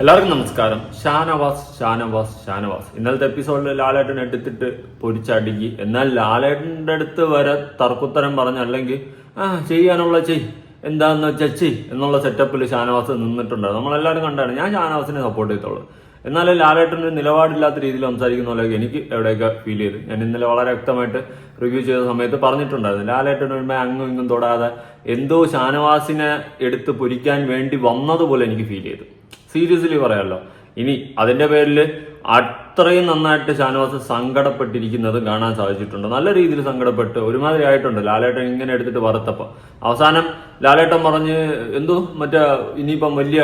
എല്ലാവർക്കും നമസ്കാരം. ഷാനവാസ് ഷാനവാസ് ഷാനവാസ്. ഇന്നലത്തെ എപ്പിസോഡിൽ ലാലേട്ടൻ എടുത്തിട്ട് പൊരിച്ചടുക്കി. എന്നാൽ ലാലേട്ടന്റെ അടുത്ത് വരെ തർക്കുത്തരം പറഞ്ഞ അല്ലെങ്കിൽ ആ ചെയ്യാനുള്ള ചെയ്. എന്താന്ന് വെച്ചാൽ ചെയ്. എന്നുള്ള സെറ്റപ്പിൽ ഷാനവാസ് നിന്നിട്ടുണ്ട് നമ്മളെല്ലാവരും കണ്ടാണ് ഞാൻ ഷാനവാസിനെ സപ്പോർട്ട് ചെയ്തോളൂ. എന്നാൽ ലാലേട്ടന്റെ ഒരു നിലപാടില്ലാത്ത രീതിയിൽ സംസാരിക്കുന്ന പോലെ എനിക്ക് എവിടെയൊക്കെ ഫീൽ ചെയ്തു. ഞാൻ ഇന്നലെ വളരെ വ്യക്തമായിട്ട് റിവ്യൂ ചെയ്ത സമയത്ത് പറഞ്ഞിട്ടുണ്ടായിരുന്നു. ലാലേട്ടൻ വരുമ്പോൾ അങ്ങും ഇങ്ങും തൊടാതെ എന്തോ ഷാനവാസിനെ എടുത്ത് പൊരിക്കാൻ വേണ്ടി വന്നതുപോലെ എനിക്ക് ഫീൽ ചെയ്തു. സീരിയസ്ലി പറയാമല്ലോ ഇനി അതിന്റെ പേരിൽ അത്രയും നന്നായിട്ട് ഷാനവാസ് സങ്കടപ്പെട്ടിരിക്കുന്നത് കാണാൻ സാധിച്ചിട്ടുണ്ട്. നല്ല രീതിയിൽ സങ്കടപ്പെട്ട് ഒരുമാതിരി ആയിട്ടുണ്ട്. ലാലേട്ടൻ ഇങ്ങനെ എടുത്തിട്ട് വറുത്തപ്പോ. അവസാനം ലാലേട്ടൻ പറഞ്ഞ് എന്തോ മറ്റേ ഇനിയിപ്പം വലിയ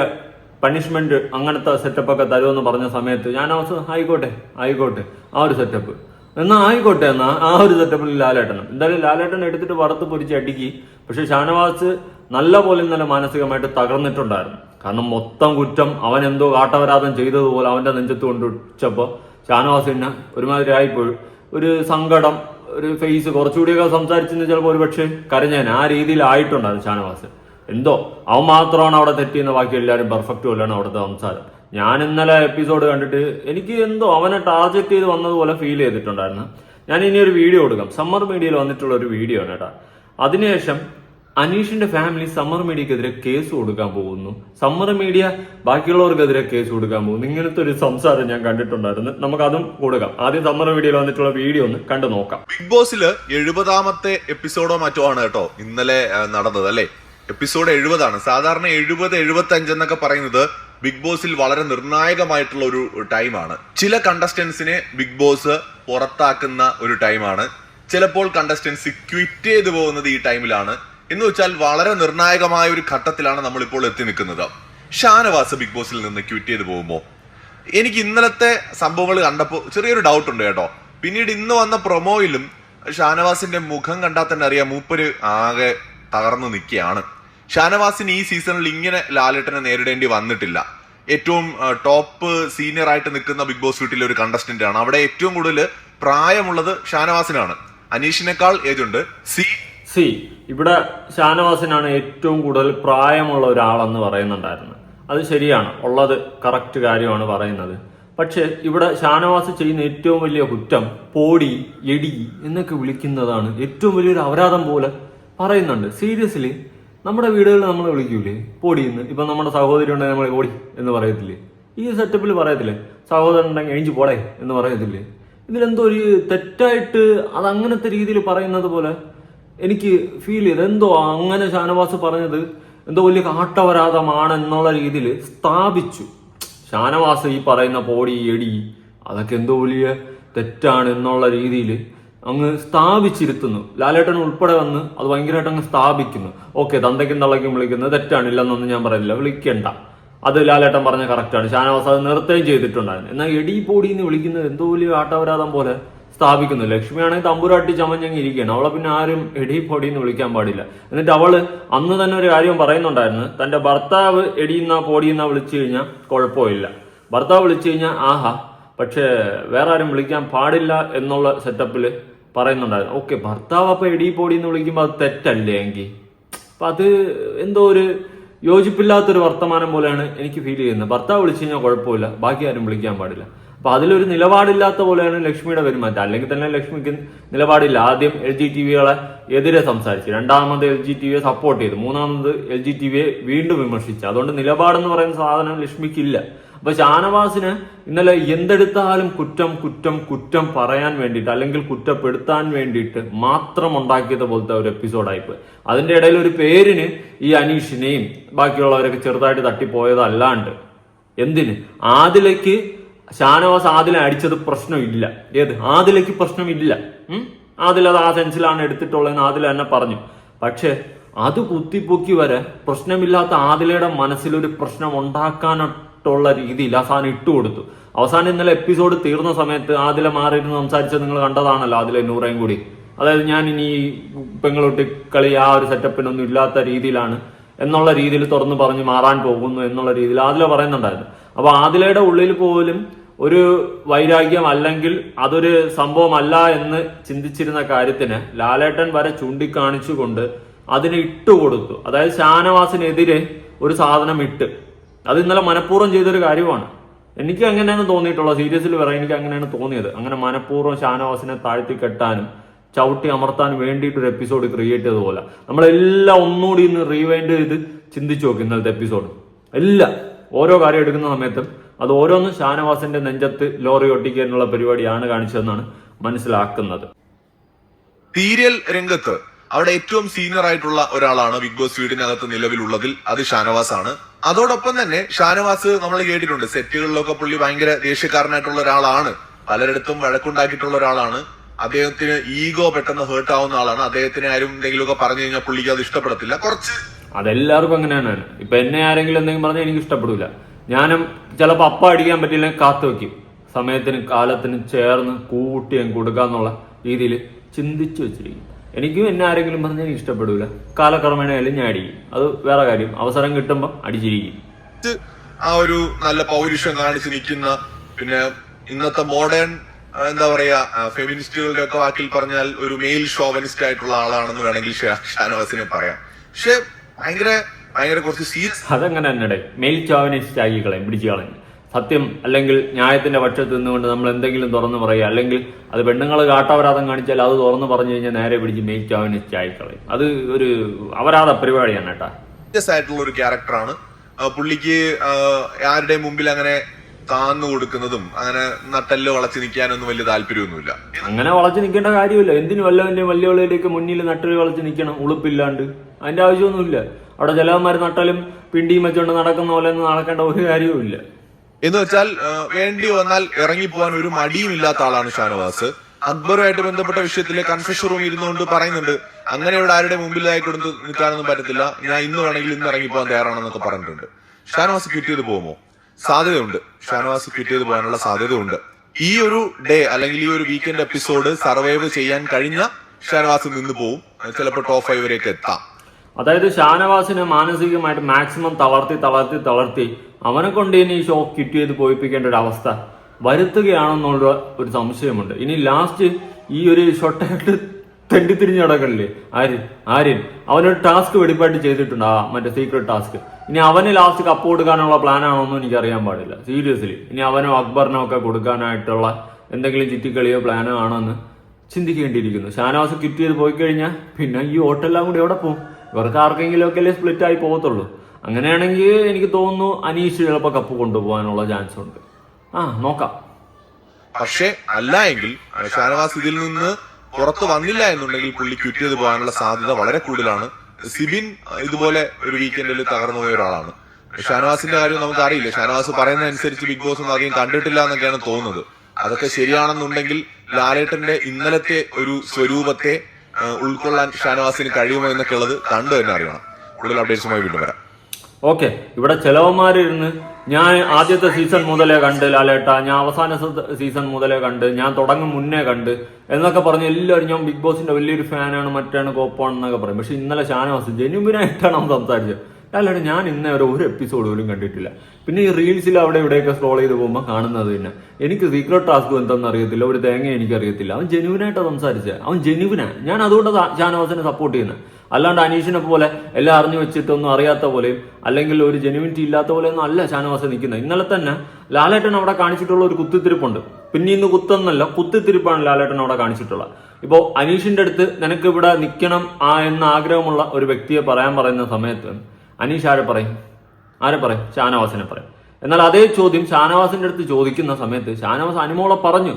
പണിഷ്മെന്റ് അങ്ങനത്തെ സെറ്റപ്പ് ഒക്കെ തരുമെന്ന് പറഞ്ഞ സമയത്ത് ഞാൻ അവസാനം ആയിക്കോട്ടെ ആയിക്കോട്ടെ ആ ഒരു സെറ്റപ്പ്. എന്നാ ആയിക്കോട്ടെ എന്നാ ആ ഒരു സെറ്റപ്പിൽ ലാലേട്ടനും. എന്തായാലും ലാലേട്ടൻ എടുത്തിട്ട് വറുത്ത് പൊരിച്ച് അടിക്കി. പക്ഷെ ഷാനവാസ് നല്ല പോലെ ഇന്നലെ മാനസികമായിട്ട് തകർന്നിട്ടുണ്ടായിരുന്നു. കാരണം മൊത്തം കുറ്റം അവൻ എന്തോ കാട്ടവരാധം ചെയ്തതുപോലെ അവന്റെ നെഞ്ചത്ത് കൊണ്ടുവച്ചപ്പോ ഷാനവാസിന് ഒരുമാതിരി ഒരു സങ്കടം ഒരു ഫേസ് കുറച്ചുകൂടിയൊക്കെ സംസാരിച്ചെന്ന് ചിലപ്പോൾ ഒരു പക്ഷേ കരഞ്ഞേൻ ആ രീതിയിലായിട്ടുണ്ടായിരുന്നു ഷാനവാസ്. എന്തോ? അവൻ മാത്രമാണ് അവിടെ തെറ്റിയെന്ന് ബാക്കി എല്ലാവരും പെർഫെക്റ്റ് പോലെയാണ് അവിടുത്തെ സംസാരം. ഞാൻ ഇന്നലെ എപ്പിസോഡ് കണ്ടിട്ട് എനിക്ക് എന്തോ അവനെ ടാർഗറ്റ് ചെയ്ത് വന്നതുപോലെ ഫീൽ ചെയ്തിട്ടുണ്ടായിരുന്നു. ഞാൻ ഇനി ഒരു വീഡിയോ കൊടുക്കാം സമ്മർ മീഡിയയിൽ വന്നിട്ടുള്ള ഒരു വീഡിയോ ആണ് കേട്ടോ. അതിനുശേഷം അനീഷിന്റെ ഫാമിലി സമ്മർ മീഡിയക്കെതിരെ കേസ് കൊടുക്കാൻ പോകുന്നു. സമ്മർ മീഡിയ ബാക്കിയുള്ളവർക്കെതിരെ കേസ് കൊടുക്കാൻ പോകുന്നു. ഇങ്ങനത്തെ ഒരു സംസാരം ഞാൻ കണ്ടിട്ടുണ്ടായിരുന്നു. നമുക്ക് അതും കൊടുക്കാം. ആദ്യം സമ്മർ മീഡിയയിൽ വന്നിട്ടുള്ള വീഡിയോ ഒന്ന് കണ്ടു നോക്കാം. ബിഗ് ബോസിൽ എഴുപതാമത്തെ എപ്പിസോഡോ മറ്റോ ആണ് കേട്ടോ ഇന്നലെ നടന്നത് അല്ലെ? എപ്പിസോഡ് എഴുപതാണ്. സാധാരണ എഴുപത് എഴുപത്തി അഞ്ച് എന്നൊക്കെ പറയുന്നത് ബിഗ് ബോസിൽ വളരെ നിർണായകമായിട്ടുള്ള ഒരു ടൈമാണ്. ചില കണ്ടസ്റ്റൻസിനെ ബിഗ് ബോസ് പുറത്താക്കുന്ന ഒരു ടൈമാണ്. ചിലപ്പോൾ കണ്ടസ്റ്റൻസ് ക്വിറ്റ് ചെയ്തു പോകുന്നത് ഈ ടൈമിലാണ്. എന്ന് വെച്ചാൽ വളരെ നിർണായകമായ ഒരു ഘട്ടത്തിലാണ് നമ്മൾ ഇപ്പോൾ എത്തി നിൽക്കുന്നത്. ഷാനവാസ് ബിഗ് ബോസിൽ നിന്ന് ക്വിറ്റ് ചെയ്ത് പോകുമ്പോൾ എനിക്ക് ഇന്നലത്തെ സംഭവങ്ങൾ കണ്ടപ്പോൾ ചെറിയൊരു ഡൗട്ട് ഉണ്ട് കേട്ടോ. പിന്നീട് ഇന്ന് വന്ന പ്രൊമോയിലും ഷാനവാസിന്റെ മുഖം കണ്ടാൽ തന്നെ അറിയാം മൂപ്പര് ആകെ തകർന്നു നിൽക്കുകയാണ്. ഷാനവാസിന് ഈ സീസണിൽ ഇങ്ങനെ ലാലേട്ടനെ നേരിടേണ്ടി വന്നിട്ടില്ല. ഏറ്റവും ടോപ്പ് സീനിയർ ആയിട്ട് നിൽക്കുന്ന ബിഗ് ബോസ് വീട്ടിലെ ഒരു കണ്ടസ്റ്റന്റ് ആണ്. അവിടെ ഏറ്റവും കൂടുതൽ പ്രായമുള്ളത് ഷാനവാസിനാണ്. അനീഷിനേക്കാൾ ഏജ് ഉണ്ട്. സി സി ഇവിടെ ഷാനവാസിനാണ് ഏറ്റവും കൂടുതൽ പ്രായമുള്ള ഒരാളെന്ന് പറയുന്നുണ്ടായിരുന്നു അത് ശരിയാണ്. ഉള്ളത് കറക്റ്റ് കാര്യമാണ് പറയുന്നത്. പക്ഷേ ഇവിടെ ഷാനവാസ് ചെയ്യുന്ന ഏറ്റവും വലിയ കുറ്റം പോടി എടി എന്നൊക്കെ വിളിക്കുന്നതാണ്. ഏറ്റവും വലിയൊരു അപരാധം പോലെ പറയുന്നുണ്ട്. സീരിയസ്ലി നമ്മുടെ വീടുകളിൽ നമ്മൾ വിളിക്കൂലേ? പോടി എന്ന്. ഇപ്പൊ നമ്മുടെ സഹോദരി ഉണ്ടെങ്കിൽ നമ്മൾ ഓടി എന്ന് പറയത്തില്ലേ? ഈ സെറ്റപ്പിൽ പറയത്തില്ലേ? സഹോദരൻ ഉണ്ടെങ്കിൽ എഴുതി പോടേ എന്ന് പറയത്തില്ലേ? ഇതിലെന്തോ ഒരു തെറ്റായിട്ട് അത് അങ്ങനത്തെ രീതിയിൽ പറയുന്നത് പോലെ എനിക്ക് ഫീൽ ചെയ്ത് എന്തോ അങ്ങനെ ഷാനവാസ് പറഞ്ഞത് എന്തോ വലിയ കാട്ടവരാതമാണ് എന്നുള്ള രീതിയിൽ സ്ഥാപിച്ചു. ഷാനവാസ് ഈ പറയുന്ന പോടി എടി അതൊക്കെ എന്തോ വലിയ തെറ്റാണ് എന്നുള്ള രീതിയിൽ അങ്ങ് സ്ഥാപിച്ചിരുത്തുന്നു. ലാലേട്ടൻ ഉൾപ്പെടെ വന്ന് അത് ഭയങ്കരമായിട്ട് അങ്ങ് സ്ഥാപിക്കുന്നു. ഓക്കെ തന്തയ്ക്കും തള്ളയ്ക്കും വിളിക്കുന്നത് തെറ്റാണ് ഇല്ലെന്നൊന്നും ഞാൻ പറയുന്നില്ല വിളിക്കണ്ട. അത് ലാലേട്ടൻ പറഞ്ഞ കറക്റ്റാണ് ഷാനവാസ് അത് നിർത്തുകയും ചെയ്തിട്ടുണ്ടായിരുന്നു. എന്നാൽ എടി പൊടി എന്ന് വിളിക്കുന്നത് എന്തോ വലിയ ആട്ടപരാധം പോലെ സ്ഥാപിക്കുന്നു. ലക്ഷ്മിയാണെങ്കിൽ തമ്പുരാട്ടി ചമഞ്ഞങ്ങി ഇരിക്കുകയാണ്. അവളെ പിന്നെ ആരും എടി പൊടി എന്ന് വിളിക്കാൻ പാടില്ല. എന്നിട്ട് അവൾ അന്ന് തന്നെ ഒരു കാര്യം പറയുന്നുണ്ടായിരുന്നു. തന്റെ ഭർത്താവ് എടിയുന്ന പൊടിയുന്ന വിളിച്ചു കഴിഞ്ഞാൽ കുഴപ്പമില്ല. ഭർത്താവ് വിളിച്ചു കഴിഞ്ഞാൽ ആഹാ പക്ഷേ വേറെ ആരും വിളിക്കാൻ പാടില്ല എന്നുള്ള സെറ്റപ്പിൽ പറയുന്നുണ്ടായിരുന്നു. ഓക്കെ ഭർത്താവ് അപ്പൊ എടി പൊടി എന്ന് വിളിക്കുമ്പോൾ അത് തെറ്റല്ലേ എങ്കിൽ അപ്പൊ അത് എന്തോ ഒരു യോജിപ്പില്ലാത്തൊരു വർത്തമാനം പോലെയാണ് എനിക്ക് ഫീൽ ചെയ്യുന്നത്. ഭർത്താവ് വിളിച്ചു കഴിഞ്ഞാൽ കുഴപ്പമില്ല. ബാക്കി ആരും വിളിക്കാൻ പാടില്ല. അപ്പൊ അതിലൊരു നിലപാടില്ലാത്ത പോലെയാണ് ലക്ഷ്മിയുടെ പെരുമാറ്റം. അല്ലെങ്കിൽ തന്നെ ലക്ഷ്മിക്ക് നിലപാടില്ല. ആദ്യം എൽ ജി ടി വികളെ എതിരെ സംസാരിച്ചു. രണ്ടാമത് എൽ ജി ടി വിയെ സപ്പോർട്ട് ചെയ്തു. മൂന്നാമത് എൽ ജി ടി വിയെ വീണ്ടും വിമർശിച്ചു. അതുകൊണ്ട് നിലപാടെന്ന് പറയുന്ന സാധനം ലക്ഷ്മിക്കില്ല. അപ്പൊ ഷാനവാസിന് ഇന്നലെ എന്തെടുത്താലും കുറ്റം കുറ്റം കുറ്റം പറയാൻ വേണ്ടിയിട്ട് അല്ലെങ്കിൽ കുറ്റപ്പെടുത്താൻ വേണ്ടിയിട്ട് മാത്രം ഉണ്ടാക്കിയത് പോലത്തെ ഒരു എപ്പിസോഡായിപ്പോയി. അതിന്റെ ഇടയിൽ ഒരു പേരിന് ഈ അനീഷിനെയും ബാക്കിയുള്ളവരൊക്കെ ചെറുതായിട്ട് തട്ടിപ്പോയതല്ലാണ്ട് എന്തിന്? ആദിലേക്ക് ഷാനവാസ് ആദിലെ അടിച്ചത് പ്രശ്നമില്ല. ഏത്? ആദിലേക്ക് പ്രശ്നമില്ല? ആദിൽ അത് ആ സെൻസിലാണ് എടുത്തിട്ടുള്ളതെന്ന് ആദില തന്നെ പറഞ്ഞു. പക്ഷെ അത് കുത്തിപ്പൊക്കി വരെ പ്രശ്നമില്ലാത്ത ആദിലയുടെ മനസ്സിലൊരു പ്രശ്നം ഉണ്ടാക്കാനായിട്ടുള്ള രീതിയിൽ ഇട്ടു കൊടുത്തു. അവസാനം ഇന്നലെ എപ്പിസോഡ് തീർന്ന സമയത്ത് ആദില മാറിയിരുന്ന് സംസാരിച്ചത് നിങ്ങൾ കണ്ടതാണല്ലോ ആദില നൂറേയും കൂടി. അതായത് ഞാൻ ഇനി പെങ്ങളൊട്ടി കളി ആ ഒരു സെറ്റപ്പിനൊന്നും ഇല്ലാത്ത രീതിയിലാണ് എന്നുള്ള രീതിയിൽ തുറന്നു പറഞ്ഞ് മാറാൻ പോകുന്നു എന്നുള്ള രീതിയിൽ ആദില പറയുന്നുണ്ടായിരുന്നു. അപ്പൊ ആദിലയുടെ ഉള്ളിൽ പോലും ഒരു വൈരാഗ്യം അല്ലെങ്കിൽ അതൊരു സംഭവമല്ല എന്ന് ചിന്തിച്ചിരുന്ന കാര്യത്തിന് ലാലേട്ടൻ വരെ ചൂണ്ടിക്കാണിച്ചുകൊണ്ട് അതിനെ ഇട്ടുകൊടുത്തു അതായത് ഷാനവാസിനെതിരെ ഒരു സാധനം ഇട്ട്. അത് ഇന്നലെ മനഃപൂർവം ചെയ്തൊരു കാര്യമാണ്. എനിക്ക് അങ്ങനെയാണ് തോന്നിയിട്ടുള്ളത്. സീരിയസിൽ പറയാം എനിക്ക് അങ്ങനെയാണ് തോന്നിയത്. അങ്ങനെ മനഃപൂർവം ഷാനവാസിനെ താഴ്ത്തി കെട്ടാനും ചവിട്ടി അമർത്താൻ വേണ്ടിയിട്ട് ഒരു എപ്പിസോഡ് ക്രിയേറ്റ് ചെയ്ത പോലെ നമ്മളെല്ലാം ഒന്നുകൂടി ഇന്ന് റീവൈൻഡ് ചെയ്ത് ചിന്തിച്ചു നോക്കും ഇന്നലത്തെ എപ്പിസോഡ്. എല്ലാം. ഓരോ കാര്യം എടുക്കുന്ന സമയത്തും അത് ഓരോന്നും ഷാനവാസിന്റെ നെഞ്ചത്ത് ലോറി ഒട്ടിക്കാനുള്ള പരിപാടിയാണ് കാണിച്ചതെന്നാണ് മനസ്സിലാക്കുന്നത്. സീരിയൽ രംഗത്ത് അവിടെ ഏറ്റവും സീനിയർ ആയിട്ടുള്ള ഒരാളാണ് ബിഗ് ബോസ് വീടിനകത്ത് നിലവിലുള്ളതിൽ അത് ഷാനവാസ് ആണ് അതോടൊപ്പം തന്നെ ഷാനവാസ് നമ്മൾ കേട്ടിട്ടുണ്ട് സെറ്റുകളിലൊക്കെ പുള്ളി ഭയങ്കര ദേഷ്യക്കാരനായിട്ടുള്ള ഒരാളാണ്. പലരിടത്തും വഴക്കുണ്ടാക്കിയിട്ടുള്ള ഒരാളാണ്. അദ്ദേഹത്തിന് ഈഗോ പെട്ടെന്ന് ഹേർട്ട് ആവുന്ന ആളാണ്. അദ്ദേഹത്തിന് ആരും എന്തെങ്കിലുമൊക്കെ പറഞ്ഞു കഴിഞ്ഞാൽ പുള്ളിക്ക് അത് ഇഷ്ടപ്പെടത്തില്ല. കുറച്ച് അതെല്ലാവർക്കും അങ്ങനെയാണ്. ഇപ്പൊ എന്നെ ആരെങ്കിലും എന്തെങ്കിലും പറഞ്ഞാൽ എനിക്ക് ഇഷ്ടപ്പെടില്ല ഞാനും ചിലപ്പോൾ അപ്പ അടിക്കാൻ പറ്റില്ലെങ്കിൽ കാത്തു വയ്ക്കും സമയത്തിനും കാലത്തിനും ചേർന്ന് കൂട്ടി ഞാൻ കൊടുക്കുക എന്നുള്ള രീതിയിൽ ചിന്തിച്ചു വെച്ചിരിക്കും. എനിക്കും എന്നെ ആരെങ്കിലും പറഞ്ഞാൽ എനിക്ക് ഇഷ്ടപ്പെടില്ല കാലക്രമേണയാലും ഞാൻ അടിക്കും അത് വേറെ കാര്യം. അവസരം കിട്ടുമ്പോൾ അടിച്ചിരിക്കും. ആ ഒരു നല്ല പൗരുഷം കാണിച്ച് നിൽക്കുന്ന പിന്നെ ഇന്നത്തെ മോഡേൺ എന്താ പറയാ ഫെമിനിസ്റ്റുകളുടെ ഒക്കെ വാക്കിൽ പറഞ്ഞാൽ ഒരു മെയിൽ ഷോവനിസ്റ്റ് ആയിട്ടുള്ള ആളാണെന്ന് വേണമെങ്കിൽ ഷാനവാസിനെ പറയാം. പക്ഷെ ഭയങ്കര ഭയങ്കര കുറച്ച് സീരിയസ് അതങ്ങനെ തന്നെ മെയിൽ ചോവനിസ്റ്റ് ആക്കി കളയും പിടിച്ചു കളയും. സത്യം അല്ലെങ്കിൽ ന്യായത്തിന്റെ പക്ഷത്ത് നിന്നുകൊണ്ട് നമ്മൾ എന്തെങ്കിലും തുറന്നു പറയുക അല്ലെങ്കിൽ അത് പെണ്ണുങ്ങൾ കാട്ടപരാധം കാണിച്ചാൽ അത് തുറന്നു പറഞ്ഞു കഴിഞ്ഞാൽ നേരെ പിടിച്ച് മെയിൽ ചോവനിസ്റ്റ് ആയി കളയും. അത് ഒരു അവരാധ പരിപാടിയാണ് കേട്ടാ. സീരിയസ് ആയിട്ടുള്ള ഒരു ക്യാരക്ടറാണ് പുള്ളിക്ക് ആരുടെ മുമ്പിൽ അങ്ങനെ താന്നു കൊടുക്കുന്നതും അങ്ങനെ നട്ടല്ല് വളച്ച് നിൽക്കാനൊന്നും വലിയ താല്പര്യമൊന്നുമില്ല. അങ്ങനെ വളച്ച് നിൽക്കേണ്ട കാര്യമില്ല. എന്തിനു വല്ലവന്റെ വല്യവളിയിലേക്ക് മുന്നിൽ നട്ടൽ വളച്ച് നിൽക്കണം? ഉളുപ്പില്ലാണ്ട്. അതിന്റെ ആവശ്യമൊന്നുമില്ല. അവിടെ ജലവന്മാർ നട്ടാലും പിണ്ടിയും വെച്ചുകൊണ്ട് നടക്കുന്ന പോലെ ഒന്നും നടക്കേണ്ട ഒരു കാര്യവും ഇല്ല എന്ന് വെച്ചാൽ വേണ്ടി വന്നാൽ ഇറങ്ങി പോകാൻ ഒരു മടിയും ഇല്ലാത്ത ആളാണ് ഷാനവാസ്. അക്ബറുമായിട്ട് ബന്ധപ്പെട്ട വിഷയത്തിൽ കൺഫ്യൂഷൻ റൂം ഇരുന്നുകൊണ്ട് പറയുന്നുണ്ട് അങ്ങനെ ഇവിടെ ആരുടെ മുമ്പിലായി കൊടുത്ത് നിൽക്കാനൊന്നും പറ്റത്തില്ല. ഞാൻ ഇന്ന് വേണമെങ്കിൽ ഇന്ന് പോകാൻ തയ്യാറാണെന്നൊക്കെ പറഞ്ഞിട്ടുണ്ട്. ഷാനവാസ് ക്വിറ്റ് ചെയ്ത് പോകുമോ സാധ്യതയുണ്ട്. ഷാനവാസ് ക്വിറ്റ് ചെയ്ത് പോകാനുള്ള സാധ്യതയുണ്ട്. ഈ ഒരു ഡേ അല്ലെങ്കിൽ ഈ ഒരു വീക്കെൻഡ് എപ്പിസോഡ് സർവൈവ് ചെയ്യാൻ കഴിഞ്ഞ ഷാനവാസ് നിന്ന് പോവും. ചിലപ്പോൾ ടോപ്പ് ഫൈവ് വരെയൊക്കെ എത്താം. അതായത് ഷാനവാസിനെ മാനസികമായിട്ട് മാക്സിമം തളർത്തി തളർത്തി തളർത്തി അവനെ കൊണ്ട് ഇനി ഈ ഷോ കിറ്റ് ചെയ്ത് പോയിപ്പിക്കേണ്ട ഒരു അവസ്ഥ വരുത്തുകയാണെന്നുള്ള ഒരു സംശയമുണ്ട്. ഇനി ലാസ്റ്റ് ഈ ഒരു ഷൊട്ടായിട്ട് തെണ്ടി തിരിഞ്ഞ് നടക്കണില്ലേ ആര്യൻ ആര്യൻ അവനൊരു ടാസ്ക് വെടിപ്പായിട്ട് ചെയ്തിട്ടുണ്ട് ആ മറ്റേ സീക്രട്ട് ടാസ്ക് ഇനി അവന് ലാസ്റ്റ് കപ്പ് കൊടുക്കാനുള്ള പ്ലാൻ എനിക്കറിയാൻ പാടില്ല. സീരിയസ്ലി ഇനി അവനോ അക്ബറിനോ ഒക്കെ കൊടുക്കാനായിട്ടുള്ള എന്തെങ്കിലും ചിറ്റിക്കളിയോ പ്ലാനോ ആണോ എന്ന് ചിന്തിക്കേണ്ടിയിരിക്കുന്നു. ഷാനവാസ് കിറ്റ് ചെയ്ത് പോയി കഴിഞ്ഞാൽ പിന്നെ ഈ ഓട്ടെല്ലാം കൂടി എവിടെ പോകും ഇവർക്ക് ആർക്കെങ്കിലും ഒക്കെ അല്ലേ സ്പ്ലിറ്റ് ആയി പോകത്തുള്ളൂ. അങ്ങനെയാണെങ്കിൽ എനിക്ക് തോന്നുന്നു അനീഷ് ചിലപ്പോൾ കപ്പ് കൊണ്ടുപോകാനുള്ള ചാൻസ് ഉണ്ട്. ആ നോക്കാം. പക്ഷേ അല്ല എങ്കിൽ ഷാനവാസ് ഇതിൽ നിന്ന് പുറത്തു വന്നില്ല എന്നുണ്ടെങ്കിൽ പുള്ളി ക്വിറ്റ് ചെയ്ത് പോകാനുള്ള സാധ്യത വളരെ കൂടുതലാണ്. സിബിൻ ഇതുപോലെ ഒരു വീക്കെൻഡിൽ തകർന്നു പോയ ഒരാളാണ്. ഷാനവാസിന്റെ കാര്യം നമുക്ക് അറിയില്ല ഷാനവാസ് പറയുന്ന അനുസരിച്ച് ബിഗ് ബോസ് ഒന്നും അധികം കണ്ടിട്ടില്ല എന്നൊക്കെയാണ് തോന്നുന്നത്. അതൊക്കെ ശരിയാണെന്നുണ്ടെങ്കിൽ ലാലേട്ടന്റെ ഇന്നലത്തെ ഒരു സ്വരൂപത്തെ ഉൾക്കൊള്ളാൻ ഷാനവാസിന് കഴിയുമോ എന്നൊക്കെ ഉള്ളത് കണ്ടു തന്നെ അറിയണം. കൂടുതൽ അപ്ഡേറ്റ്സുമായി വീണ്ടും വരാം. ഓക്കെ ഇവിടെ ചെലവന്മാരിരുന്ന് ഞാൻ ആദ്യത്തെ സീസൺ മുതലേ കണ്ട് ലാലേട്ട ഞാൻ അവസാന സീസൺ മുതലേ കണ്ട് ഞാൻ തുടങ്ങും മുന്നേ കണ്ട് എന്നൊക്കെ പറഞ്ഞ് എല്ലാവരും ഞാൻ ബിഗ് ബോസിന്റെ വലിയൊരു ഫാനാണ് മറ്റാണ് കോപ്പാണെന്നൊക്കെ പറയും. പക്ഷെ ഇന്നലെ ഷാനവാസ് ജെനുവിനായിട്ടാണ് നമ്മൾ സംസാരിച്ചത്. ലാലേട്ട ഞാൻ ഇന്നേ ഒരു എപ്പിസോഡ് പോലും കണ്ടിട്ടില്ല. പിന്നെ ഈ റീൽസിൽ അവിടെ ഇവിടെയൊക്കെ സ്ക്രോൾ ചെയ്ത് പോകുമ്പോൾ കാണുന്നത് തന്നെ. എനിക്ക് സീക്രട്ട് ടാസ്ക് എന്താണെന്ന് അറിയത്തില്ല. ഒരു തേങ്ങ എനിക്കറിയത്തില്ല അവൻ ജെനുവിനായിട്ടാണ് സംസാരിച്ചത് അവൻ ജെനുവിനാണ് ഞാൻ അതുകൊണ്ട് ഷാനവാസിനെ സപ്പോർട്ട് ചെയ്യുന്നത് അല്ലാണ്ട് അനീഷിനെ പോലെ എല്ലാം അറിഞ്ഞു വെച്ചിട്ടൊന്നും അറിയാത്ത പോലെയും അല്ലെങ്കിൽ ഒരു ജെനുവിനിറ്റി ഇല്ലാത്ത പോലെയൊന്നും അല്ല ഷാനവാസ് നിൽക്കുന്നത്. ഇന്നലെ തന്നെ ലാലേട്ടൻ അവിടെ കാണിച്ചിട്ടുള്ള ഒരു കുത്തിത്തിരിപ്പുണ്ട്. പിന്നെ ഇന്ന് കുത്തെന്നല്ല കുത്തിത്തിരിപ്പാണ് ലാലേട്ടൻ അവിടെ കാണിച്ചിട്ടുള്ളത്. ഇപ്പോൾ അനീഷിന്റെ അടുത്ത് നിനക്ക് ഇവിടെ നിൽക്കണം ആ എന്ന ആഗ്രഹമുള്ള ഒരു വ്യക്തിയെ പറയാൻ പറയുന്ന സമയത്ത് അനീഷ് ആരെ പറയും? ആരെ പറയും? ഷാനവാസിനെ പറയും. എന്നാൽ അതേ ചോദ്യം ഷാനവാസിന്റെ അടുത്ത് ചോദിക്കുന്ന സമയത്ത് ഷാനവാസ് അനുമോളെ പറഞ്ഞു.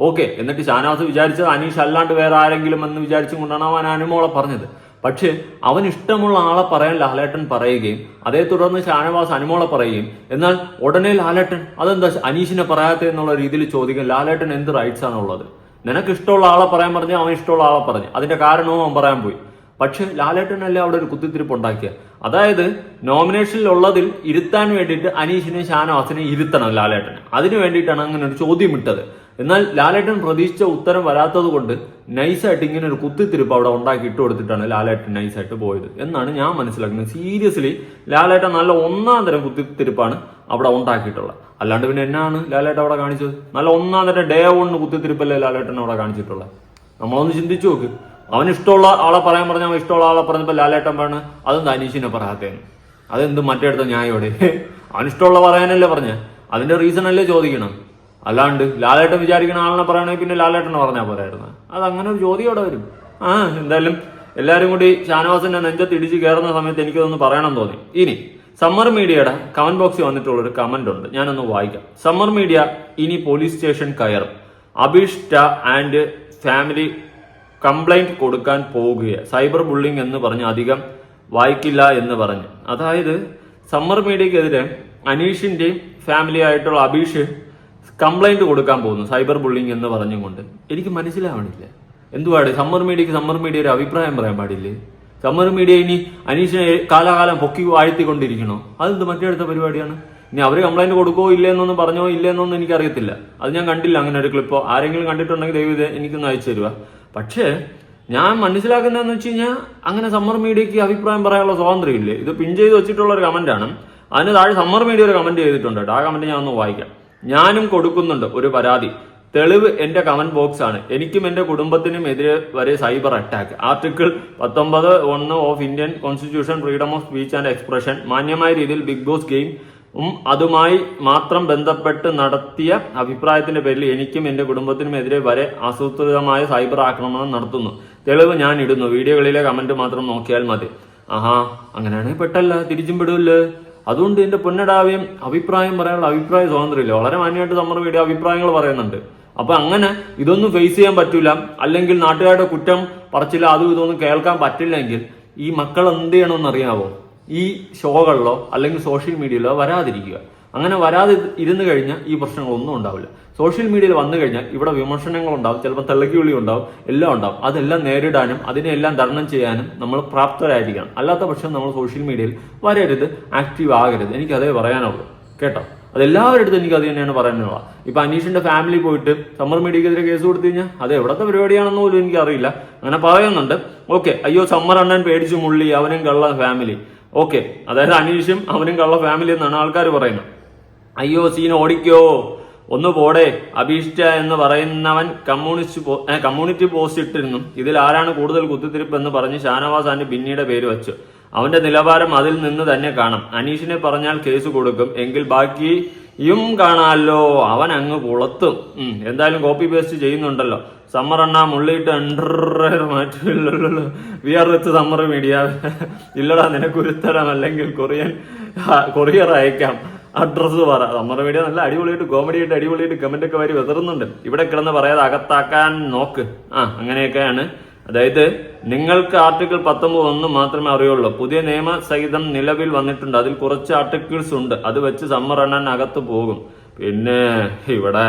ഓക്കെ എന്നിട്ട് ഷാനവാസ് വിചാരിച്ചത് അനീഷ് അല്ലാണ്ട് വേറെ ആരെങ്കിലും എന്ന് വിചാരിച്ചും കൊണ്ടാണ് അവൻ അനുമോളെ പറഞ്ഞത്. പക്ഷേ അവൻ ഇഷ്ടമുള്ള ആളെ പറയാൻ ലാലേട്ടൻ പറയുകയും അതേ തുടർന്ന് ഷാനവാസ് അനുമോളെ പറയുകയും എന്നാൽ ഉടനെ ലാലേട്ടൻ അതെന്താ അനീഷിനെ പറയാത്ത എന്നുള്ള രീതിയിൽ ചോദിക്കും ലാലേട്ടൻ എന്ത് റൈറ്റ്സ് ആണുള്ളത്? നിനക്ക് ഇഷ്ടമുള്ള ആളെ പറയാൻ പറഞ്ഞാൽ അവൻ ഇഷ്ടമുള്ള ആളെ പറഞ്ഞു. അതിന്റെ കാരണവും അവൻ പറയാൻ പോയി. പക്ഷെ ലാലേട്ടനല്ലേ അവിടെ ഒരു കുത്തിത്തിരിപ്പ് ഉണ്ടാക്കിയ? അതായത് നോമിനേഷനിൽ ഉള്ളതിൽ ഇരുത്താൻ വേണ്ടിയിട്ട് അനീഷിനെ ഷാനവാസിനെ ഇരുത്തണം ലാലേട്ടന്. അതിനു വേണ്ടിയിട്ടാണ് അങ്ങനെ ഒരു ചോദ്യം ഇട്ടത്. എന്നാൽ ലാലേട്ടൻ പ്രതീക്ഷിച്ച ഉത്തരം വരാത്തത് കൊണ്ട് നൈസായിട്ട് ഇങ്ങനെ ഒരു കുത്തിത്തിരിപ്പ് അവിടെ ഉണ്ടാക്കി ഇട്ട് കൊടുത്തിട്ടാണ് ലാലേട്ടൻ നൈസായിട്ട് പോയത് എന്നാണ് ഞാൻ മനസ്സിലാക്കുന്നത്. സീരിയസ്ലി ലാലേട്ടൻ നല്ല ഒന്നാം തരം കുത്തിത്തിരിപ്പാണ് അവിടെ ഉണ്ടാക്കിയിട്ടുള്ളത്. അല്ലാണ്ട് പിന്നെ എന്നാണ് ലാലേട്ടൻ അവിടെ കാണിച്ചത്? നല്ല ഒന്നാം തരം ഡേ വണ്ണ് കുത്തിത്തിരിപ്പല്ലേ ലാലേട്ടൻ അവിടെ കാണിച്ചിട്ടുള്ളത്? നമ്മളൊന്ന് ചിന്തിച്ചു നോക്ക്. അവന് ഇഷ്ടമുള്ള ആളെ പറയാൻ പറഞ്ഞ അവൻ ഇഷ്ടമുള്ള ആളെ പറഞ്ഞപ്പോൾ ലാലേട്ടൻ പറഞ്ഞു അതും അനീഷിനെ പറയാത്തേന്ന് അതെന്ത് മറ്റേടത്ത ന്യായോടെ അവനിഷ്ടമുള്ള പറയാനല്ലേ പറഞ്ഞ. അതിന്റെ റീസൺ അല്ലേ ചോദിക്കണം. അല്ലാണ്ട് ലാലേട്ടൻ വിചാരിക്കുന്ന ആളിനെ പറയുകയാണെങ്കിൽ പിന്നെ ലാലേട്ടനെ പറഞ്ഞാൽ പോരായിരുന്നു. അത് അങ്ങനെ ഒരു ചോദ്യം അവിടെ വരും. ആ എന്തായാലും എല്ലാവരും കൂടി ഷാനവാസിന്റെ നെഞ്ചത്ത് ഇടിച്ച് കയറുന്ന സമയത്ത് എനിക്കതൊന്ന് പറയണം തോന്നി. ഇനി സമ്മർ മീഡിയയുടെ കമന്റ് ബോക്സിൽ വന്നിട്ടുള്ള ഒരു കമന്റ് ഉണ്ട്. ഞാനൊന്ന് വായിക്കാം. സമ്മർ മീഡിയ ഇനി പോലീസ് സ്റ്റേഷൻ കയറും. അഭിഷ്ട ആൻഡ് ഫാമിലി കംപ്ലൈന്റ് കൊടുക്കാൻ പോകുകയാണ്. സൈബർ ബുള്ളിംഗ് എന്ന് പറഞ്ഞ് അധികം വായിക്കില്ല എന്ന് പറഞ്ഞ്. അതായത് സമ്മർ മീഡിയക്കെതിരെ അനീഷിന്റെയും ഫാമിലി ആയിട്ടുള്ള അബീഷ് കംപ്ലൈന്റ് കൊടുക്കാൻ പോകുന്നു സൈബർ ബുള്ളിംഗ് എന്ന് പറഞ്ഞുകൊണ്ട് എനിക്ക് മനസ്സിലാവണില്ല. എന്തുവാട്? സമ്മർ മീഡിയക്ക് സമ്മർ മീഡിയ ഒരു അഭിപ്രായം പറയാൻ പാടില്ലേ? സമ്മർ മീഡിയ ഇനി അനീഷിനെ കാലാകാലം പൊക്കി വാഴ്ത്തിക്കൊണ്ടിരിക്കണോ? അതെന്ത് മറ്റേടുത്ത പരിപാടിയാണ്? ഇനി അവർ കംപ്ലൈന്റ് കൊടുക്കോ ഇല്ലെന്നൊന്നും പറഞ്ഞോ ഇല്ലെന്നൊന്നും എനിക്കറിയത്തില്ല. അത് ഞാൻ കണ്ടില്ല. അങ്ങനെ ഒരു ക്ലിപ്പോ ആരെങ്കിലും കണ്ടിട്ടുണ്ടെങ്കിൽ ദൈവം എനിക്കൊന്ന് അയച്ചു തരുക പക്ഷേ ഞാൻ മനസ്സിലാക്കുന്നതെന്ന് വെച്ച് കഴിഞ്ഞാൽ അങ്ങനെ സമ്മർ മീഡിയയ്ക്ക് അഭിപ്രായം പറയാനുള്ള സ്വാതന്ത്ര്യം ഇല്ലേ ഇത് പിൻ ചെയ്ത് വെച്ചിട്ടുള്ള ഒരു കമന്റാണ്. അതിന് താഴെ സമ്മർ മീഡിയ ഒരു കമന്റ് ചെയ്തിട്ടുണ്ട് ആ കമന്റ് ഞാൻ ഒന്ന് വായിക്കാം. ഞാനും കൊടുക്കുന്നുണ്ട് ഒരു പരാതി. തെളിവ് എന്റെ കമന്റ് ബോക്സ് ആണ് എനിക്കും എന്റെ കുടുംബത്തിനും എതിരെ വരെ സൈബർ അറ്റാക്ക്. ആർട്ടിക്കിൾ പത്തൊമ്പത് ഒന്ന് of Indian constitution freedom of speech and expression. മാന്യമായ രീതിയിൽ ബിഗ് ബോസ് ഗെയിം അതുമായി മാത്രം ബന്ധപ്പെട്ട് നടത്തിയ അഭിപ്രായത്തിന്റെ പേരിൽ എനിക്കും എന്റെ കുടുംബത്തിനും എതിരെ വരെ ആസൂത്രിതമായ സൈബർ ആക്രമണം നടത്തുന്നു. തെളിവ് ഞാൻ ഇടുന്നു. വീഡിയോകളിലെ കമന്റ് മാത്രം നോക്കിയാൽ മതി. ആഹാ അങ്ങനെയാണെങ്കിൽ പെട്ടല്ല. തിരിച്ചും വിടൂല്ലേ? അതുകൊണ്ട് എന്റെ പൊന്നടാവേയും അഭിപ്രായം പറയാനുള്ള അഭിപ്രായ സ്വാതന്ത്ര്യമില്ല. വളരെ മാന്യമായിട്ട് നമ്മുടെ വീഡിയോ അഭിപ്രായങ്ങൾ പറയുന്നുണ്ട്. അപ്പൊ അങ്ങനെ ഇതൊന്നും ഫേസ് ചെയ്യാൻ പറ്റില്ല അല്ലെങ്കിൽ നാട്ടുകാരുടെ കുറ്റം പറച്ചില്ല അതും ഇതൊന്നും കേൾക്കാൻ പറ്റില്ലെങ്കിൽ ഈ മക്കൾ എന്ത് ചെയ്യണമെന്ന് അറിയാവോ? ഈ ഷോകളിലോ അല്ലെങ്കിൽ സോഷ്യൽ മീഡിയയിലോ വരാതിരിക്കുക. അങ്ങനെ വരാതി ഇരുന്ന് കഴിഞ്ഞാൽ ഈ പ്രശ്നങ്ങളൊന്നും ഉണ്ടാവില്ല. സോഷ്യൽ മീഡിയയിൽ വന്നു കഴിഞ്ഞാൽ ഇവിടെ വിമർശനങ്ങൾ ഉണ്ടാവും ചിലപ്പോൾ തെള്ളക്കിവിളി ഉണ്ടാവും എല്ലാം ഉണ്ടാവും. അതെല്ലാം നേരിടാനും അതിനെല്ലാം തരണം ചെയ്യാനും നമ്മൾ പ്രാപ്തരായിരിക്കണം. അല്ലാത്ത പക്ഷം നമ്മൾ സോഷ്യൽ മീഡിയയിൽ വരരുത് ആക്റ്റീവ് ആകരുത്. എനിക്ക് അതേ പറയാനുള്ളൂ. കേട്ടോ? അതെല്ലാവരുടെ അടുത്തും എനിക്ക് അത് തന്നെയാണ് പറയാനുള്ളത്. ഇപ്പൊ അനീഷിന്റെ ഫാമിലി പോയിട്ട് സമ്മർ മീഡിയക്കെതിരെ കേസ് കൊടുത്തു കഴിഞ്ഞാൽ അത് എവിടത്തെ പരിപാടിയാണെന്ന് പോലും എനിക്ക് അറിയില്ല അങ്ങനെ പറയുന്നുണ്ട്. ഓക്കെ അയ്യോ സമ്മർ അണ്ണൻ പേടിച്ചു മുള്ളി അവനും കള്ള ഫാമിലി ഓക്കെ. അതായത് അനീഷും അവനും കള്ള ഫാമിലി എന്നാണ് ആൾക്കാർ പറയുന്നത്. അയ്യോ സീൻ ഓടിക്കോ. ഒന്ന് പോടെ അഭീഷ്ട എന്ന് പറയുന്നവൻ കമ്മ്യൂണിസ്റ്റ് കമ്മ്യൂണിറ്റി പോസ്റ്റ് ഇട്ടിരുന്നു. ഇതിൽ ആരാണ് കൂടുതൽ കുത്തിത്തിരിപ്പ് എന്ന് പറഞ്ഞ് ഷാനവാസ് ആന്റെ ബിന്നിയുടെ പേര് വെച്ചു. അവന്റെ നിലവാരം അതിൽ നിന്ന് തന്നെ കാണാം. അനീഷിനെ പറഞ്ഞാൽ കേസ് കൊടുക്കും. എങ്കിൽ ബാക്കിയും കാണാമല്ലോ അവൻ അങ്ങ് കുളത്തും എന്തായാലും കോപ്പി പേസ്റ്റ് ചെയ്യുന്നുണ്ടല്ലോ. സമ്മർ എണ്ണാ മുള്ളിയിട്ട് അണ്ടർ മാറ്റില്ലല്ലോ. We are with summer media ഇല്ലടാ നിനക്ക് ഉരുത്തരം അല്ലെങ്കിൽ കൊറിയൻ കൊറിയർ അയക്കാം. അഡ്രസ്സ് പറ. സമ്മർ മീഡിയ നല്ല അടിപൊളിയായിട്ട് കോമഡി ആയിട്ട് അടിപൊളിയായിട്ട് കമന്റ് ഒക്കെ വരി വിതറുന്നുണ്ട്. ഇവിടെ കിടന്ന് പറയാതെ അകത്താക്കാൻ നോക്ക്. ആ അങ്ങനെയൊക്കെയാണ്. അതായത് നിങ്ങൾക്ക് ആർട്ടിക്കിൾ പത്തൊമ്പത് ഒന്ന് മാത്രമേ അറിയുള്ളൂ. പുതിയ നിയമ സഹിതം നിലവിൽ വന്നിട്ടുണ്ട്. അതിൽ കുറച്ച് ആർട്ടിക്കിൾസ് ഉണ്ട്. അത് വെച്ച് സമ്മർ എണ്ണാൻ അകത്ത് പോകും. പിന്നെ ഇവിടെ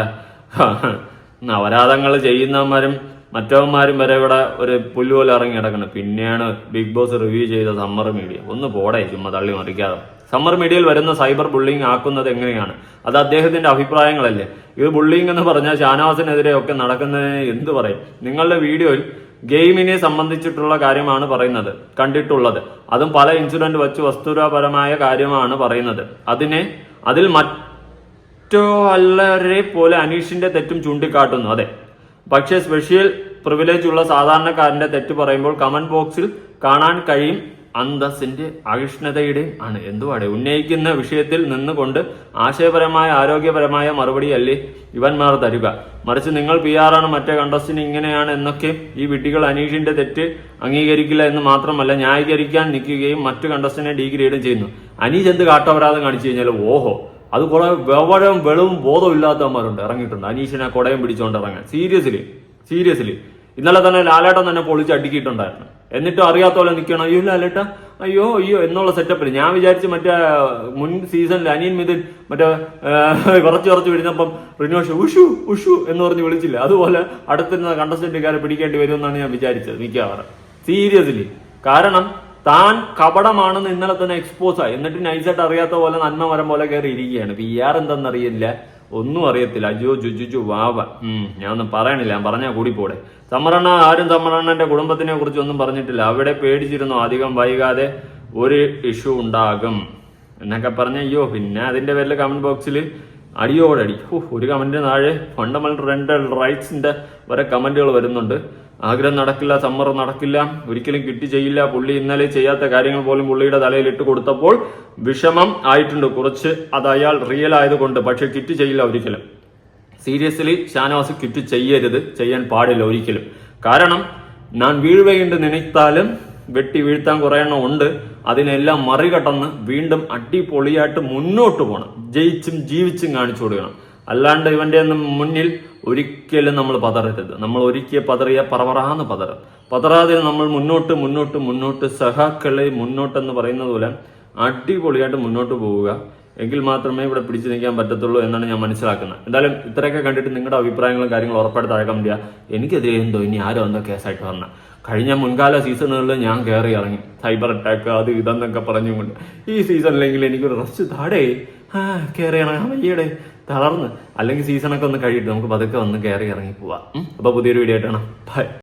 നവരാധങ്ങൾ ചെയ്യുന്നവന്മാരും മറ്റവന്മാരും വരെ ഇവിടെ ഒരു പുല്ലുപോലെ ഇറങ്ങി കിടക്കണം പിന്നെയാണ് ബിഗ് ബോസ് റിവ്യൂ ചെയ്ത സമ്മർ മീഡിയ ഒന്ന് പോടെ ചുമ്മാ തള്ളി മറിക്കാതെ. സമ്മർ മീഡിയയിൽ വരുന്ന സൈബർ ബുള്ളിങ് ആക്കുന്നത് എങ്ങനെയാണ്? അത് അദ്ദേഹത്തിന്റെ അഭിപ്രായങ്ങളല്ലേ? ഇത് ബുള്ളിങ് എന്ന് പറഞ്ഞാൽ ഷാനവാസിനെതിരെ ഒക്കെ നടക്കുന്നതിന് എന്ത് പറയും? നിങ്ങളുടെ വീഡിയോയിൽ ഗെയിമിനെ സംബന്ധിച്ചിട്ടുള്ള കാര്യമാണ് പറയുന്നത് കണ്ടിട്ടുള്ളത്. അതും പല ഇൻസിഡന്റ് വച്ച് വസ്തുതാപരമായ കാര്യമാണ് പറയുന്നത്. അതിനെ അതിൽ മറ്റോ അല്ലരെ പോലെ അനീഷിന്റെ തെറ്റും ചൂണ്ടിക്കാട്ടുന്നു അതെ. പക്ഷേ സ്പെഷ്യൽ പ്രിവിലേജ് ഉള്ള സാധാരണക്കാരന്റെ തെറ്റ് പറയുമ്പോൾ കമന്റ് ബോക്സിൽ കാണാൻ കഴിയും അന്തസ്സിന്റെ അഹിഷ്ണുതയുടെയും ആണ്. എന്തുവാടെ? ഉന്നയിക്കുന്ന വിഷയത്തിൽ നിന്നുകൊണ്ട് ആശയപരമായ ആരോഗ്യപരമായ മറുപടി മറുപടിയല്ലേ ഇവന്മാർ തരിക. മറിച്ച് നിങ്ങൾ പി ആറാണ് മറ്റേ കണ്ടസ്റ്റിന് ഇങ്ങനെയാണ് എന്നൊക്കെ ഈ വിഡ്ഢികൾ അനീഷിന്റെ തെറ്റ് അംഗീകരിക്കില്ല എന്ന് മാത്രമല്ല ന്യായീകരിക്കാൻ നിൽക്കുകയും മറ്റു കണ്ടസ്റ്റിനെ ഡീഗ്രേഡും ചെയ്യുന്നു. അനീഷ് എന്ത് കാട്ടപരാധം കാണിച്ചു കഴിഞ്ഞാൽ ഓഹോ അത് കുറെ വ്യവരം വെളവും ബോധവും ഇല്ലാത്തവന്മാരുണ്ട്. ഇറങ്ങിയിട്ടുണ്ട്. അനീഷിനെ കൊടയും പിടിച്ചുകൊണ്ട് ഇറങ്ങാൻ. സീരിയസ്ലി സീരിയസ്ലി ഇന്നലെ തന്നെ ലാലേട്ടൻ തന്നെ പൊളിച്ച് അടുക്കിയിട്ടുണ്ടായിരുന്നു. എന്നിട്ടും അറിയാത്ത പോലെ നിൽക്കണം അയ്യോ ലാലേട്ട അയ്യോ അയ്യോ എന്നുള്ള സെറ്റപ്പിൽ ഞാൻ വിചാരിച്ച് മറ്റേ മുൻ സീസണിൽ അനിയൻ മിഥുൻ മറ്റേ കുറച്ച് കുറച്ച് വരുന്നപ്പം റിനോഷ് ഉഷു ഉഷു എന്ന് പറഞ്ഞ് വിളിച്ചില്ല? അതുപോലെ അടുത്തിരുന്ന കണ്ടസ്റ്റന്റുകാരെ പിടിക്കേണ്ടി വരുമെന്നാണ് ഞാൻ വിചാരിച്ചത് മിക്കവാറും. സീരിയസ്ലി കാരണം താൻ കപടമാണെന്ന് ഇന്നലെ തന്നെ എക്സ്പോസ് ആയി. എന്നിട്ട് നൈസായിട്ട് അറിയാത്ത പോലെ നന്മ മരം പോലെ കയറി ഇരിക്കുകയാണ് പി ആർ എന്തെന്നറിയില്ല. ഒന്നും അറിയത്തില്ല. അജോ ജുജുജു വാവ ഞാൻ ഒന്നും പറയണില്ല. ഞാൻ പറഞ്ഞാൽ കൂടി പോടെ തമ്മറണ്ണ ആരും തമ്മറണ്ണന്റെ കുടുംബത്തിനെ കുറിച്ച് ഒന്നും പറഞ്ഞിട്ടില്ല. അവിടെ പേടിച്ചിരുന്നു അധികം വൈകാതെ ഒരു ഇഷ്യൂ ഉണ്ടാകും എന്നൊക്കെ പറഞ്ഞ അയ്യോ പിന്നെ അതിന്റെ പേരിൽ കമന്റ് ബോക്സിൽ അടിയോടടി. ഒരു കമന്റിന് താഴെ ഫണ്ടമെന്റൽ റെന്റൽ റൈറ്റ്സിന്റെ വരെ കമന്റുകൾ വരുന്നുണ്ട്. ആഗ്രഹം നടക്കില്ല സമ്മർ നടക്കില്ല ഒരിക്കലും കിട്ടി ചെയ്യില്ല പുള്ളി ഇന്നലെ ചെയ്യാത്ത കാര്യങ്ങൾ പോലും പുള്ളിയുടെ തലയിൽ ഇട്ട് കൊടുത്തപ്പോൾ വിഷമം ആയിട്ടുണ്ട്. കുറച്ച് അത് അയാൾ റിയൽ ആയതുകൊണ്ട് പക്ഷെ കിറ്റ് ചെയ്യില്ല ഒരിക്കലും. സീരിയസ്ലി ഷാനവാസ് കിറ്റ് ചെയ്യരുത് ചെയ്യാൻ പാടില്ല ഒരിക്കലും. കാരണം ഞാൻ വീഴുകയുണ്ട് നിനത്താലും വെട്ടി വീഴ്ത്താൻ കുറേ എണ്ണം ഉണ്ട് അതിനെല്ലാം മറികടന്ന് വീണ്ടും അടിപൊളിയായിട്ട് മുന്നോട്ട് പോകണം. ജയിച്ചും ജീവിച്ചും കാണിച്ചു കൊടുക്കണം. അല്ലാണ്ട് ഇവന്റെ മുന്നിൽ ഒരിക്കലും നമ്മൾ പതറരുത്. നമ്മൾ ഒരിക്കൽ പതറിയ പറവറാന്ന് പതറും. പതറാതെ നമ്മൾ മുന്നോട്ട് മുന്നോട്ട് മുന്നോട്ട് സഹാക്കളെ മുന്നോട്ടെന്ന് പറയുന്നത് പോലെ അടിപൊളിയായിട്ട് മുന്നോട്ട് പോവുക. എങ്കിൽ മാത്രമേ ഇവിടെ പിടിച്ചു നിൽക്കാൻ പറ്റത്തുള്ളൂ എന്നാണ് ഞാൻ മനസ്സിലാക്കുന്നത്. എന്തായാലും ഇത്രയൊക്കെ കണ്ടിട്ട് നിങ്ങളുടെ അഭിപ്രായങ്ങളും കാര്യങ്ങളും ഉറപ്പായിട്ട് അയക്കാൻ വേണ്ടിയാ എനിക്കെതിരെ എന്തോ ഇനി ആരോ എന്തോ കേസായിട്ട് വന്ന കഴിഞ്ഞ മുൻകാല സീസണുകളിൽ ഞാൻ കയറി ഇറങ്ങി. സൈബർ അറ്റാക്ക് അത് ഇതെന്നൊക്കെ പറഞ്ഞുകൊണ്ട്. ഈ സീസണിലെങ്കിൽ എനിക്കൊരു റസ്റ്റ് താടേ. കയറി ഇറങ്ങാൻ വയ്യടെ. തളർന്ന്. അല്ലെങ്കിൽ സീസണൊക്കെ ഒന്ന് കഴിയിട്ട് നമുക്ക് പതുക്കെ വന്ന് കയറി ഇറങ്ങി പോവാം. അപ്പോൾ അപ്പൊ പുതിയൊരു വീഡിയോ ആയിട്ടാണ് ബൈ